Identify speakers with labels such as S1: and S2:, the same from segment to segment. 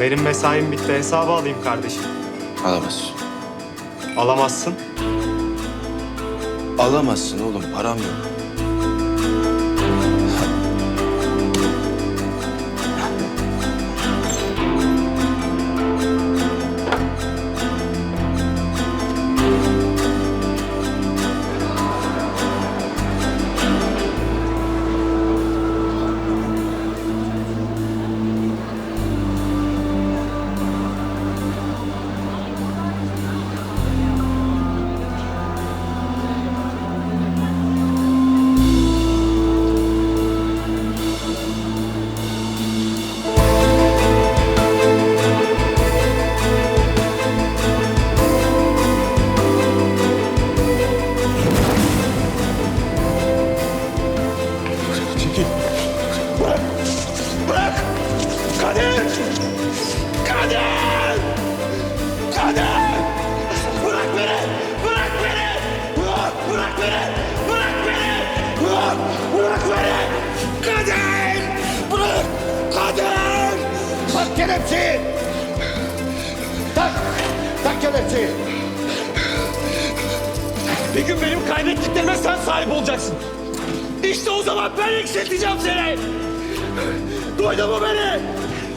S1: Benim mesaim bitti. Hesabı alayım kardeşim.
S2: Alamazsın.
S1: Alamazsın.
S2: Alamazsın oğlum param yok.
S3: Bırak, beni. Kadir. Bırak. Kadir. Tak kelepçeyi. Tak. Tak kelepçeyi. Bir gün benim kaybettiklerime sen sahip olacaksın. İşte o zaman ben yükselteceğim seni. Duydun mu beni?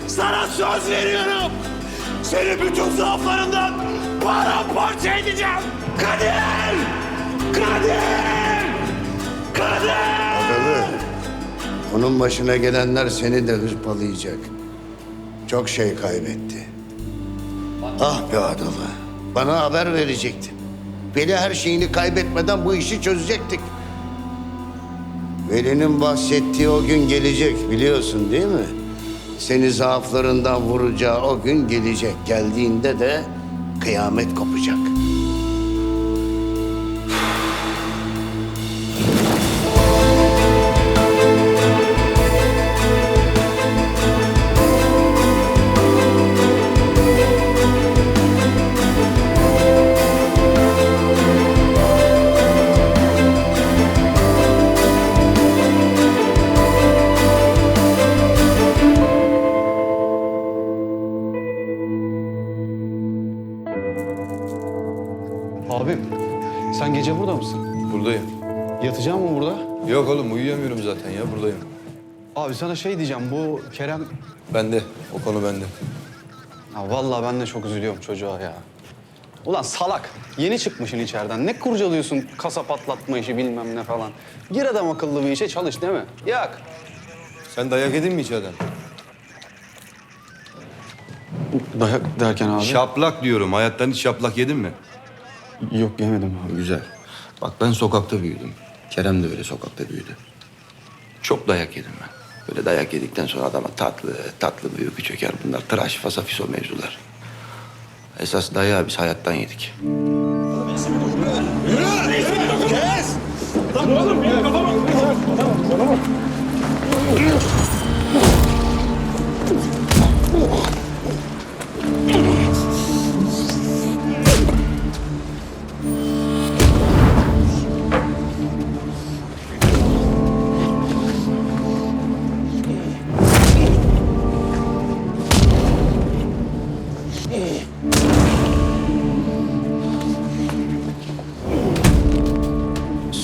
S3: Sana söz veriyorum. Seni bütün zaaflarından paramparça edeceğim. Kadir! Kadir! Kadir!
S4: Adalı. Onun başına gelenler seni de hırpalayacak. Çok şey kaybetti. Ah be Adalı. Bana haber verecektin. Veli her şeyini kaybetmeden bu işi çözecektik. Veli'nin bahsettiği o gün gelecek biliyorsun değil mi? Seni zaaflarından vuracağı o gün gelecek. Geldiğinde de kıyamet kopacak.
S5: Abim sen gece burada mısın?
S2: Buradayım.
S5: Yatacak mı burada?
S2: Yok oğlum uyuyamıyorum zaten ya buradayım.
S5: Abi sana şey diyeceğim bu Kerem...
S2: Bende. O konu bende.
S5: Ha, vallahi ben de çok üzülüyorum çocuğa ya. Ulan salak. Yeni çıkmışsın içeriden. Ne kurcalıyorsun kasa patlatma işi bilmem ne falan. Gir adam akıllı bir işe çalış değil mi? Yak.
S2: Sen dayak yedin mi içeriden?
S5: Dayak derken abi?
S2: Şaplak diyorum. Hayattan hiç şaplak yedin mi?
S5: Yok yemedim abi.
S2: Güzel. Bak ben sokakta büyüdüm. Kerem de öyle sokakta büyüdü. Çok dayak yedim ben. Böyle dayak yedikten sonra adama tatlı tatlı bir çöker. Bunlar tıraş fasafiso mevzular. Esas dayağı biz hayattan yedik.
S3: Kes! Lan oğlum ya kafama.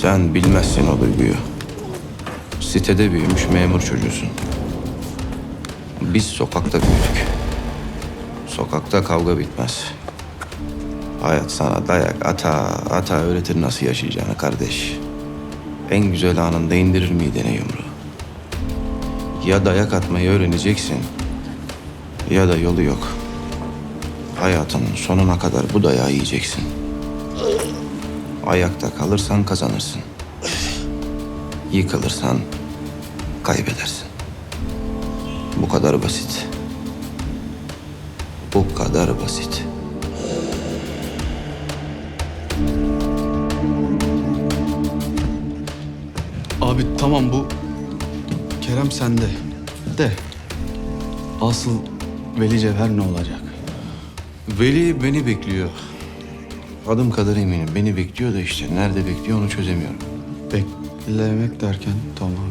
S2: Sen bilmezsin o duyguyu. Sitede büyümüş memur çocuğusun. Biz sokakta büyüdük. Sokakta kavga bitmez. Hayat sana dayak ata ata öğretir nasıl yaşayacağını kardeş. En güzel anında indirir midene yumruğu. Ya dayak atmayı öğreneceksin ya da yolu yok. Hayatının sonuna kadar bu dayağı yiyeceksin. Ayakta kalırsan kazanırsın. Yıkılırsan kaybedersin. Bu kadar basit. Bu kadar basit.
S5: Abi tamam bu Kerem sende. De asıl Veli Cevher ne olacak?
S2: Veli beni bekliyor. Adım kadar eminim. Beni bekliyor da işte. Nerede bekliyor onu çözemiyorum.
S5: Beklemek derken tamam.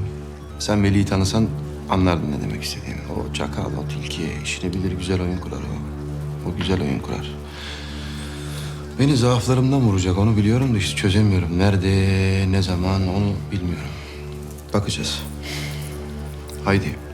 S2: Sen Veli'yi tanısan Anlardın ne demek istediğimi. O çakal, o tilki işini bilir güzel oyun kurar o. O güzel oyun kurar. Beni zaaflarımdan vuracak onu biliyorum da işte çözemiyorum. Nerede, ne zaman onu bilmiyorum. Bakacağız. Haydi